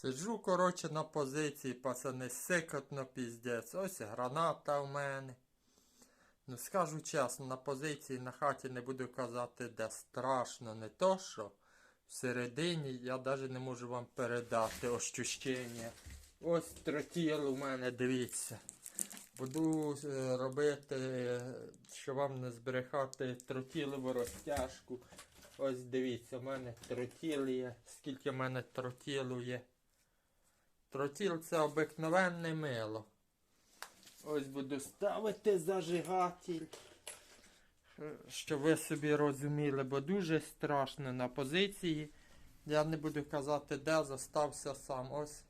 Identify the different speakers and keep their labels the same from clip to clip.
Speaker 1: Сиджу, коротше, на позиції, пацани, сикотно піздець. Ось граната в мене. Ну, скажу чесно, на позиції на хаті не буду казати, де страшно, не то що. Всередині я навіть не можу вам передати ощущення. Ось тротіл у мене, дивіться. Буду е, робити, щоб вам не збрехати тротілову розтяжку. Ось дивіться, у мене тротіл є. Скільки в мене тротілу є. Тротіл це обикновенне мило. Ось буду ставити зажигатель. Щоб ви собі розуміли, бо дуже страшно на позиції. Я не буду казати, де зостався сам. Ось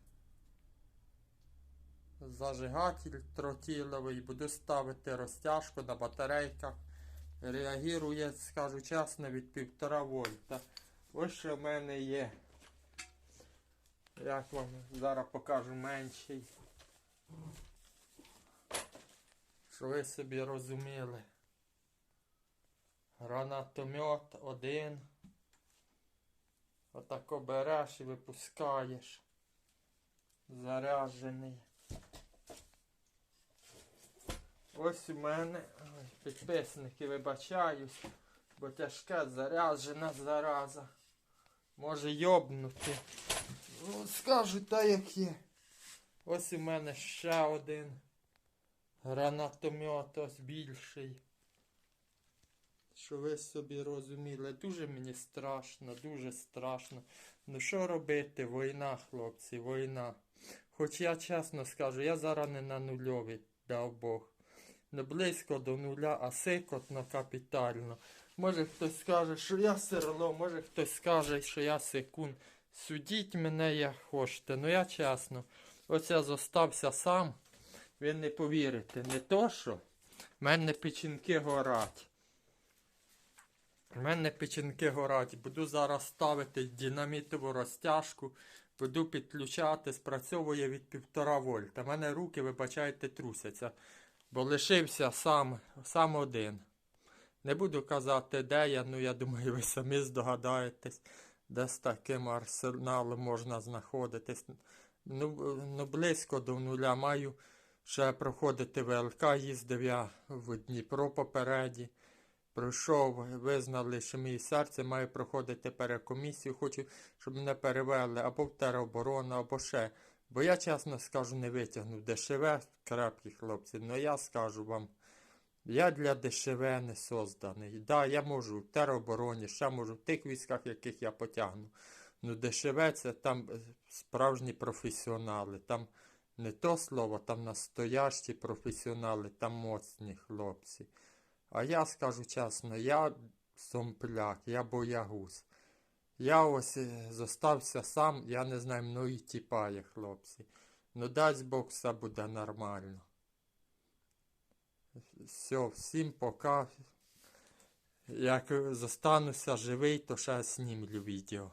Speaker 1: зажигатель тротіловий. Буду ставити розтяжку на батарейках. Реагує, скажу чесно, від 1,5 вольта. Ось що в мене є. Як вам зараз покажу менший. Що ви собі розуміли. Гранатомет один. Отако береш і випускаєш. Заряджений. Ось у мене ой, підписники вибачаюсь, бо тяжке заряджена зараза. Може йобнути. Ну, скажу та як є. Ось у мене ще один гранатомет, ось більший. Що ви собі розуміли, дуже мені страшно, дуже страшно. Ну що робити? Війна, хлопці, війна. Хоч я чесно скажу, я зараз не на нульові, дав Бог. Не близько до нуля, а сикотно капітально. Може хтось скаже, що я серло, може хтось скаже, що я секунд. Судіть мене як хочете. Ну я чесно. Ось я зостався сам. Ви не повірите, не то що. В мене печінки горять. У мене печінки горять. Буду зараз ставити динамітову розтяжку. Буду підключати, спрацьовує від 1,5 вольта. У мене руки, вибачайте, трусяться. Бо лишився сам, сам один. Не буду казати, де я, ну я думаю, ви самі здогадаєтесь, де з таким арсеналом можна знаходитись. Ну, ну близько до нуля маю ще проходити ВЛК, їздив я в Дніпро попереді. Пройшов, визнали, що моє серце має проходити перекомісію. Хочу, щоб мене перевели або в тероборону, або ще. Бо я чесно скажу, не витягну дешеве, крепкі хлопці. Ну я скажу вам, я для дешеве не созданий. Да, я можу в теробороні, ще можу в тих військах, яких я потягну. Ну дешеве це там е, справжні професіонали. Там не то слово, там настоящі професіонали, там моцні хлопці. А я скажу чесно, я сомпляк, я боягуз. Я ось е, зостався сам, я не знаю, мною тіпає, хлопці. Ну дасть Бог, все буде нормально. Все, всім пока. Як зостануся живий, то ще знімлю відео.